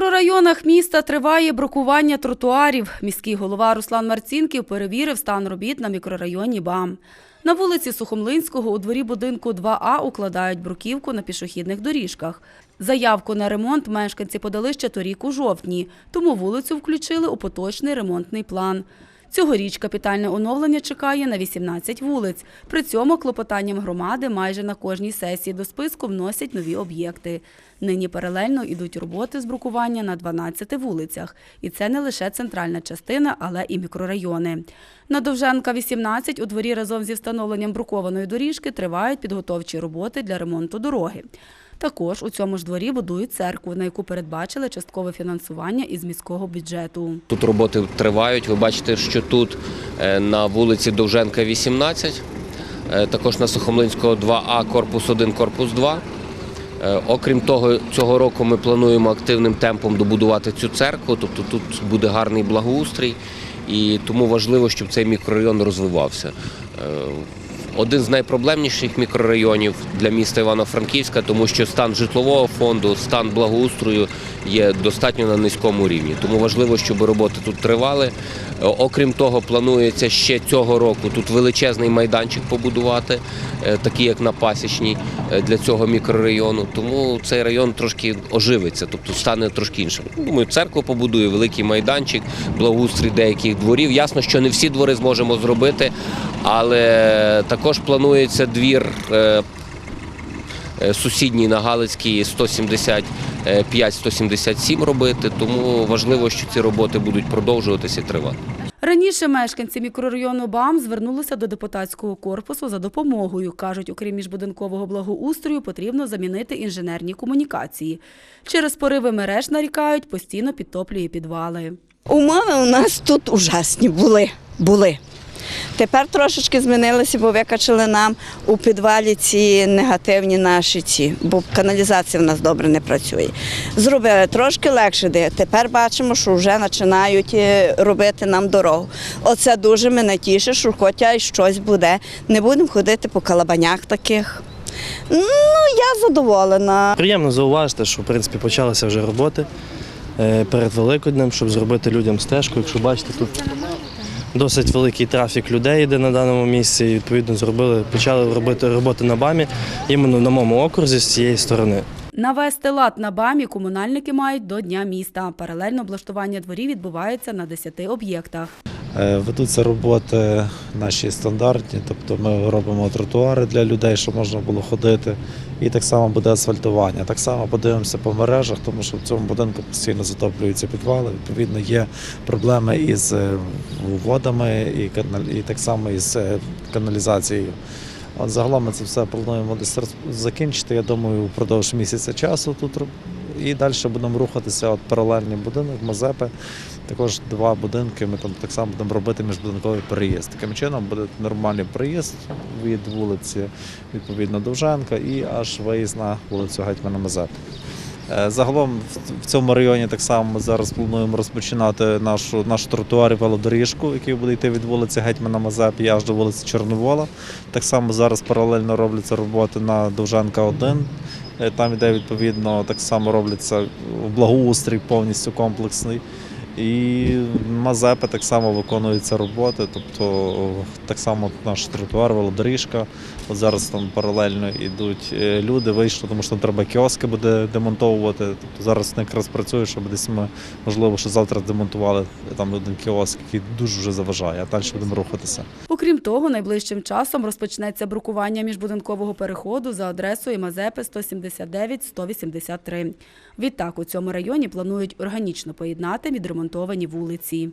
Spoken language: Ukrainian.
районах міста триває брукування тротуарів. Міський голова Руслан Марцінків перевірив стан робіт на мікрорайоні БАМ. На вулиці Сухомлинського у дворі будинку 2А укладають бруківку на пішохідних доріжках. Заявку на ремонт мешканці подали ще торік у жовтні, тому вулицю включили у поточний ремонтний план. Цьогоріч капітальне оновлення чекає на 18 вулиць. При цьому клопотанням громади майже на кожній сесії до списку вносять нові об'єкти. Нині паралельно йдуть роботи з брукування на 12 вулицях. І це не лише центральна частина, але і мікрорайони. На Довженка 18 у дворі разом зі встановленням брукованої доріжки тривають підготовчі роботи для ремонту дороги. Також у цьому ж дворі будують церкву, на яку передбачили часткове фінансування із міського бюджету. Тут роботи тривають. Ви бачите, що тут е, на вулиці Довженка 18, е, також на Сухомлинського 2А, корпус 1, корпус 2. Е, Окрім того, цього року ми плануємо активним темпом добудувати цю церкву, тобто тут буде гарний благоустрій, і тому важливо, щоб цей мікрорайон розвивався. Один з найпроблемніших мікрорайонів для міста Івано-Франківська, тому що стан житлового фонду, стан благоустрою є достатньо на низькому рівні. Тому важливо, щоб роботи тут тривали. Е, Окрім того, планується ще цього року тут величезний майданчик побудувати, е, такий як на Пасічній е, для цього мікрорайону. Тому цей район трошки оживиться, тобто стане трошки іншим. Думаю, церкву побудує, великий майданчик, благоустрій деяких дворів. Ясно, що не всі двори зможемо зробити, але також планується двір. е, е, Сусідній на Галицькій 175-177 робити, тому важливо, що ці роботи будуть продовжуватися і тривати. Раніше мешканці мікрорайону БАМ звернулися до депутатського корпусу за допомогою. Кажуть, окрім міжбудинкового благоустрою, потрібно замінити інженерні комунікації. Через пориви мереж нарікають, постійно підтоплює підвали. Умови у нас тут ужасні були. були. Тепер трошечки змінилися, бо викачали нам у підвалі ці негативні наші ці, бо каналізація в нас добре не працює. Зробили трошки легше, де тепер бачимо, що вже починають е, робити нам дорогу. Оце дуже мене тішить, що хоча й щось буде. Не будемо ходити по калабанях таких. Ну, я задоволена. Приємно зауважити, що в принципі почалися вже роботи е, перед Великоднем, щоб зробити людям стежку. Якщо бачите, тут досить великий трафік людей йде на даному місці. І відповідно зробили, почали робити роботи на БАМі іменно на моєму окрузі з цієї сторони. Навести лад на БАМі комунальники мають до Дня міста. Паралельно облаштування дворів відбувається на 10 об'єктах. Е, Ведуться роботи наші стандартні, тобто ми робимо тротуари для людей, щоб можна було ходити. І так само буде асфальтування. Так само подивимося по мережах, тому що в цьому будинку постійно затоплюються підвали. Відповідно, є проблеми із е, водами і, так само із е, каналізацією. От загалом ми це все плануємо десь закінчити. Я думаю, впродовж місяця часу тут і далі будемо рухатися. От паралельний будинок, Мазепи. Також два будинки. Ми там так само будемо робити міжбудинковий переїзд. Таким чином буде нормальний приїзд від вулиці відповідно Довженка і аж виїзд на вулицю Гетьмана Мазепи. Е, Загалом в- цьому районі так само ми зараз плануємо розпочинати нашу наш тротуар і велодоріжку, який буде йти від вулиці Гетьмана Мазепи аж до вулиці Чорновола. Так само зараз паралельно робляться роботи на Довженка 1. Е, Там іде відповідно так само робляться благоустрій повністю комплексний. І Мазепи так само виконуються роботи, тобто так само наш тротуар, велодоріжка. От зараз там паралельно йдуть е, люди, вийшли, тому що там треба кіоски буде демонтовувати. Тобто зараз вони якраз працює, щоб десь ми, можливо, що завтра демонтували там один кіоск, який дуже вже заважає, а далі будемо рухатися. Окрім того, найближчим часом розпочнеться брукування міжбудинкового переходу за адресою Мазепи 179-183. Відтак у цьому районі планують органічно поєднати відремонтовані вулиці.